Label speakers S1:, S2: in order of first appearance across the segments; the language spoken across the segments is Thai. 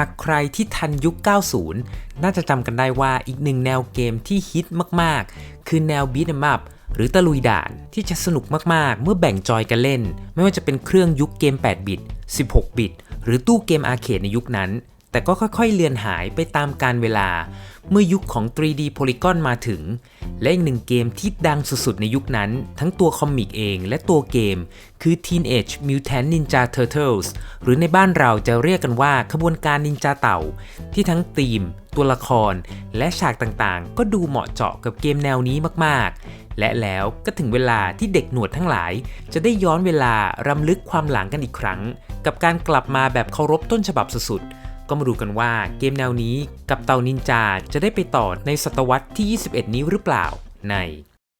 S1: ากใครที่ทันยุค 90 น่าจะจำกันได้ว่าอีกหนึ่งแนวเกมที่ฮิตมากๆ คือแนว beat 'em up หรือตะลุยด่านที่จะสนุกมากๆ เมื่อแบ่งจอยกันเล่น ไม่ว่าจะเป็นเครื่องยุคเกม 8 บิต 16 บิต หรือตู้เกมอาร์เคดในยุคนั้น แต่ก็ค่อยๆเลือนหายไปตามกาลเวลา เมื่อยุคของ 3D Polygon มาถึง และอีกหนึ่งเกมที่ดังสุดๆในยุคนั้น ทั้งตัวคอมิกเองและตัวเกม คือ Teenage Mutant Ninja Turtles หรือในบ้านเราจะเรียกกันว่าขบวนการนินจาเต่า ที่ทั้งธีม ตัวละคร และฉากต่างๆ ก็ดูเหมาะเจาะกับเกมแนวนี้มากๆ และแล้วก็ถึงเวลาที่เด็กหนวดทั้งหลาย จะได้ย้อนเวลารำลึกความหลังกันอีกครั้ง กับการกลับมาแบบเคารพต้นฉบับสุดๆ ก็มาดูกันว่าเกมแนวนี้กับเต่านินจาจะได้ไปต่อในศตวรรษที่ 21 นี้หรือเปล่าใน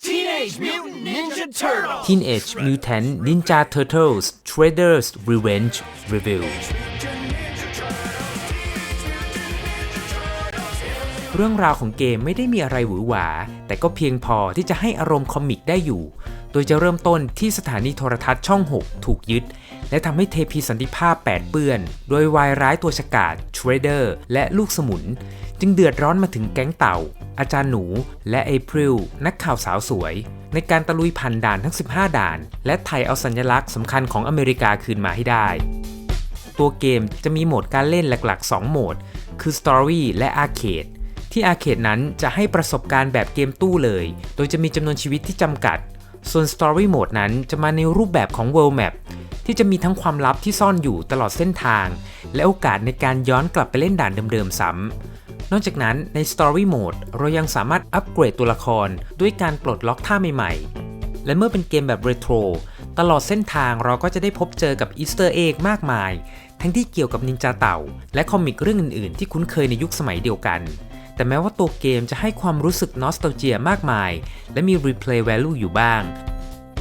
S2: Teenage Mutant Ninja Turtles!
S1: Teenage Mutant Ninja Turtles Shredder's Revenge Review เรื่องราวของเกมไม่ได้มีอะไรหวือหวา แต่ก็เพียงพอที่จะให้อารมณ์คอมิกได้อยู่ โดยจะเริ่มต้นที่สถานีโทรทัศน์ช่อง 6 ถูกยึด และทำให้เทพีสันติภาพ 8 เปื้อน โดยวายร้ายตัวฉกาจเทรเดอร์ และลูกสมุน จึงเดือดร้อนมาถึงแก๊งเต่า อาจารย์หนู และเอพริลนักข่าวสาวสวย ในการตะลุยพันด่านทั้ง 15 ด่าน และไทยเอาสัญลักษณ์สำคัญของอเมริกาคืนมาให้ได้ ตัวเกมจะมีโหมดการเล่นหลักๆ 2 โหมด คือ Story และ Arcade ที่ Arcade นั้นจะให้ประสบการณ์แบบเกมตู้เลย โดยจะมีจำนวนชีวิตที่จำกัด ส่วน Story Mode นั้นจะมาในรูปแบบของ World Map ที่จะมีทั้งความลับที่ซ่อนอยู่ตลอดเส้นทาง และโอกาสในการย้อนกลับไปเล่นด่านเดิมๆซ้ำ นอกจากนั้นใน Story Mode เรายังสามารถอัปเกรดตัวละคร ด้วยการปลดล็อกท่าใหม่ๆ และเมื่อเป็นเกมแบบเรโทรตลอดเส้นทางเราก็จะได้พบเจอกับอีสเตอร์เอกมากมาย ทั้งที่เกี่ยวกับนินจาเต่า และคอมิกเรื่องอื่นๆ ที่คุ้นเคยในยุคสมัยเดียวกัน แต่แม้ว่าตัวเกมจะให้ความรู้สึกนอสต a เจียมากมาย และมี replay value อยู่บ้าง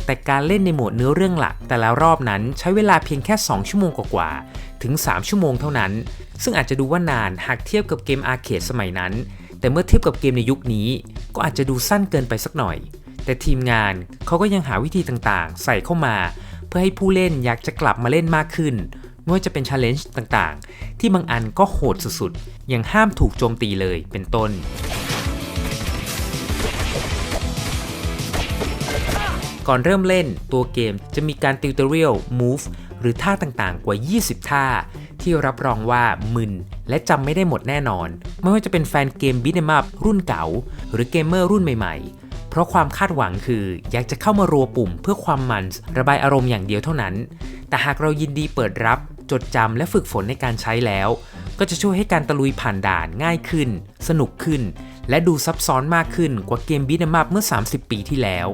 S1: แต่การเล่นในโหมดเนื้อเรื่องหลัก แต่ละรอบนั้นใช้เวลาเพียงแค่ 2 ชั่วโมงกว่าๆถึง 3 ชั่วโมงเท่านั้น ซึ่งอาจจะดูว่านานหากเทียบกับเกมอาร์เคดสมัยนั้น แต่เมื่อเทียบกับเกมในยุคนี้ ก็อาจจะดูสั้นเกินไปสักหน่อย แต่ทีมงานเขาก็ยังหาวิธีต่างๆ ใส่เข้ามา เพื่อให้ผู้เล่นอยากจะกลับมาเล่นมากขึ้น ไม่ว่าจะเป็น challenge ต่างๆ ที่บางอันก็โหดสุดๆ อย่างห้ามถูกโจมตีเลยเป็นต้น ก่อนเริ่มเล่นตัวเกมจะมีการติวเตอร์เรียล move หรือท่าต่างๆ กว่า 20 ท่า ที่รับรองว่ามึน และจำไม่ได้หมดแน่นอน ไม่ว่าจะเป็นแฟนเกม b e a t 'em up รุ่นเก่า หรือเกมเมอร์รุ่นใหม่ๆ เพราะความคาดหวังคืออยากจะเข้ามารัวปุ่มเพื่อความมัน ระบายอารมณ์อย่างเดียวเท่านั้น แต่หากเรายินดีเปิดรับ จดจำและฝึกฝนในการใช้แล้ว ก็จะช่วยให้การตะลุยผ่านด่านง่ายขึ้น สนุกขึ้น และดูซับซ้อนมากขึ้นกว่าเกม b e a t 'em up เมื่อ 30 ปีที่แล้ว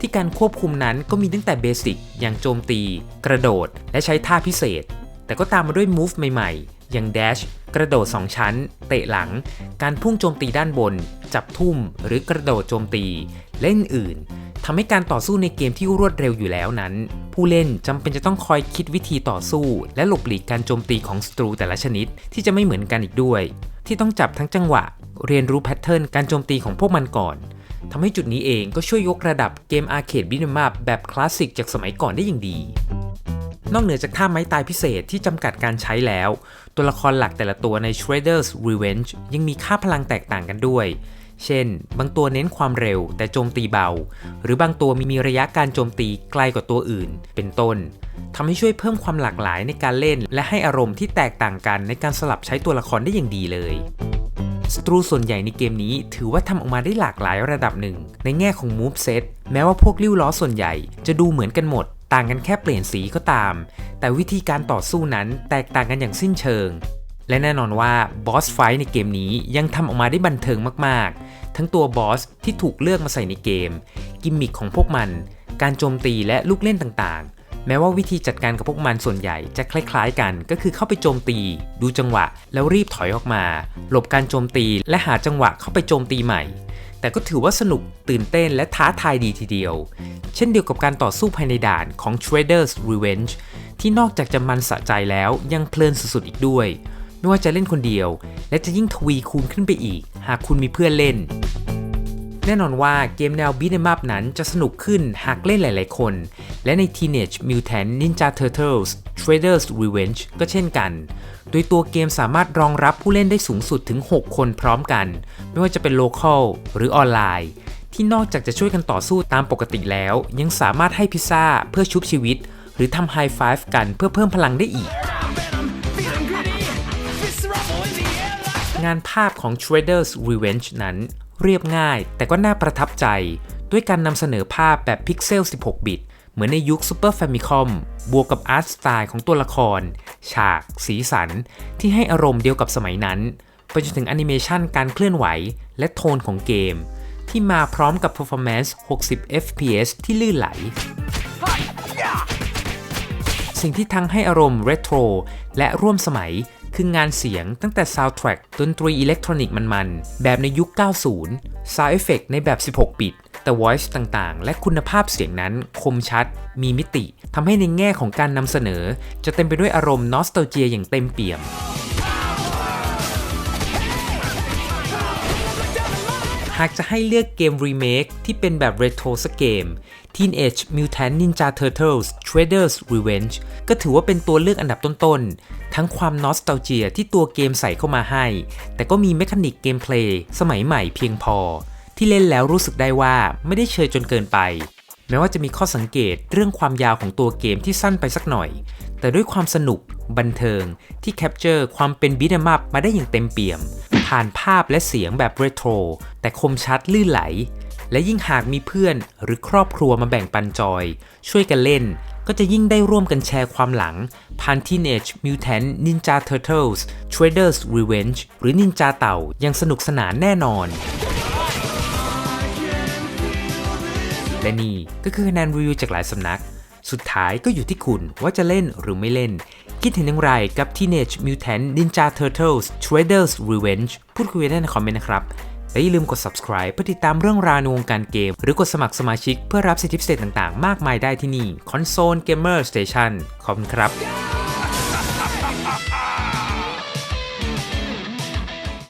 S1: ที่การควบคุมนั้นก็มีตั้งแต่เบสิกอย่างโจมตี กระโดด และใช้ท่าพิเศษ แต่ก็ตามมาด้วย move ใหม่ๆ อย่าง dash กระโดด 2 ชั้น เตะหลัง การพุ่งโจมตีด้านบน จับทุ่ม หรือกระโดดโจมตีและอื่น ทำให้การต่อสู้ในเกมที่รวดเร็วอยู่แล้วนั้น ผู้เล่นจำเป็นจะต้องคอยคิดวิธีต่อสู้ และหลบหลีกการโจมตีของศัตรูแต่ละชนิดที่จะไม่เหมือนกันอีกด้วย ที่ต้องจับทั้งจังหวะ เรียนรู้แพทเทิร์นการโจมตีของพวกมันก่อนทำให้จุดนี้เองก็ช่วยยกระดับเกมอาร์เคดบินมาแบบคลาสสิกจากสมัยก่อนได้อย่างดี นอกเหนือจากท่าไม้ตายพิเศษที่จำกัดการใช้แล้ว ตัวละครหลักแต่ละตัวใน Shredder's Revenge ยังมีค่าพลังแตกต่างกันด้วย เช่น บางตัวเน้นความเร็วแต่โจมตีเบา หรือบางตัวมีระยะการโจมตีไกลกว่าตัวอื่น เป็นต้นทำให้ช่วยเพิ่มความหลากหลายในการเล่น และให้อารมณ์ที่แตกต่างกันในการสลับใช้ตัวละครได้อย่างดีเลยศัตรูส่วนใหญ่ในเกมนี้ถือว่าทำออกมาได้หลากหลายระดับหนึ่ง ในแง่ของ move set แม้ว่าพวกริ้วล้อส่วนใหญ่จะดูเหมือนกันหมด ต่างกันแค่เปลี่ยนสีก็ตาม แต่วิธีการต่อสู้นั้นแตกต่างกันอย่างสิ้นเชิง และแน่นอนว่าบอสไฟในเกมนี้ยังทำออกมาได้บันเทิงมากๆ ทั้งตัวบอสที่ถูกเลือกมาใส่ในเกม กิมมิคของพวกมัน การโจมตีและลูกเล่นต่างๆ แม้ว่าวิธีจัดการกับพวกมันส่วนใหญ่จะคล้ายๆกัน ก็คือเข้าไปโจมตี ดูจังหวะ แล้วรีบถอยออกมา หลบการโจมตีและหาจังหวะเข้าไปโจมตีใหม่ แต่ก็ถือว่าสนุกตื่นเต้นและท้าทายดีทีเดียว เช่นเดียวกับการต่อสู้ภายในด่านของ Shredder's Revenge ที่นอกจากจะมันสะใจแล้วยังเพลินสุดๆอีกด้วย ไม่ว่าจะเล่นคนเดียว และจะยิ่งทวีคูณขึ้นไปอีก หากคุณมีเพื่อนเล่น แน่นอนว่าเกมแนว beat 'em up นั้นจะสนุกขึ้นหากเล่นหลายๆคน และใน Teenage Mutant Ninja Turtles Shredder's Revenge ก็เช่นกัน โดยตัวเกมสามารถรองรับผู้เล่นได้สูงสุดถึง 6 คนพร้อมกัน ไม่ว่าจะเป็น local หรือออนไลน์ที่นอกจากจะช่วยกันต่อสู้ตามปกติแล้ว ยังสามารถให้พิซซ่าเพื่อชุบชีวิต หรือทำไฮไฟฟ์กันเพื่อเพิ่มพลังได้อีก งานภาพของ Shredder's Revenge นั้นเรียบง่าย แต่ก็น่าประทับใจ ด้วยการนำเสนอภาพแบบพิกเซล 16 บิต เหมือนในยุค Super Famicom บวกกับอาร์ตสไตล์ของตัวละคร ฉาก สีสัน ที่ให้อารมณ์เดียวกับสมัยนั้นไปจนถึงแอนิเมชันการเคลื่อนไหว และโทนของเกม ที่มาพร้อมกับ performance 60 fps ที่ลื่นไหล สิ่งที่ทั้งให้อารมณ์เรโทรและร่วมสมัย คืองานเสียงตั้งแต่ซาวด์แทร็กดนตรีอิเล็กทรอนิกส์มันๆ แบบในยุค 90 ซาวด์เอฟเฟกในแบบ 16บิตแต่ Voice ต่างๆ และคุณภาพเสียงนั้นคมชัด มีมิติทำให้ในแง่ของการนำเสนอ จะเต็มไปด้วยอารมณ์นอสตาเจียอย่างเต็มเปี่ยม หากจะให้เลือกเกมรีเมคที่เป็นแบบเรโทรสกเกม Teenage Mutant Ninja Turtles Shredder's Revenge ก็ถือว่าเป็นตัวเลือกอันดับต้นๆ ทั้งความนอส t a l เจียที่ตัวเกมใส่เข้ามาให้ แต่ก็มีเมคานิกเกมเพลย์สมัยใหม่เพียงพอ ที่เล่นแล้วรู้สึกได้ว่าไม่ได้เชยจนเกินไป แม้ว่าจะมีข้อสังเกตเรื่องความยาวของตัวเกมที่สั้นไปสักหน่อย แต่ด้วยความสนุกบันเทิงที่แคปเจอร์ความเป็นบิ t 'em up มาได้อย่างเต็มเปี่ยม ผ่านภาพและเสียงแบบเรโทรแต่คมชัดลื่นไหล และยิ่งหากมีเพื่อนหรือครอบครัวมาแบ่งปันจอย ช่วยกันเล่น ก็จะยิ่งได้ร่วมกันแชร์ความหลังผ่าน Teenage Mutant Ninja Turtles Shredder's Revenge หรือนินจาเต่าย่างสนุกสนานแน่นอนและนี่ก็คือคะแนนรีวิวจากหลายสำนัก สุดท้ายก็อยู่ที่คุณว่าจะเล่นหรือไม่เล่น คิดเห็นอย่างไรกับ Teenage Mutant Ninja Turtles Shredder's Revenge พูดคุยกันได้ในคอมเมนต์นะครับและอย่าลืมกด subscribe เพื่อติดตามเรื่องราวในวงการเกม หรือกดสมัครสมาชิกเพื่อรับสิทธิพิเศษต่างๆ มากมายได้ที่นี่ Console Gamer Station ขอบคุณครับ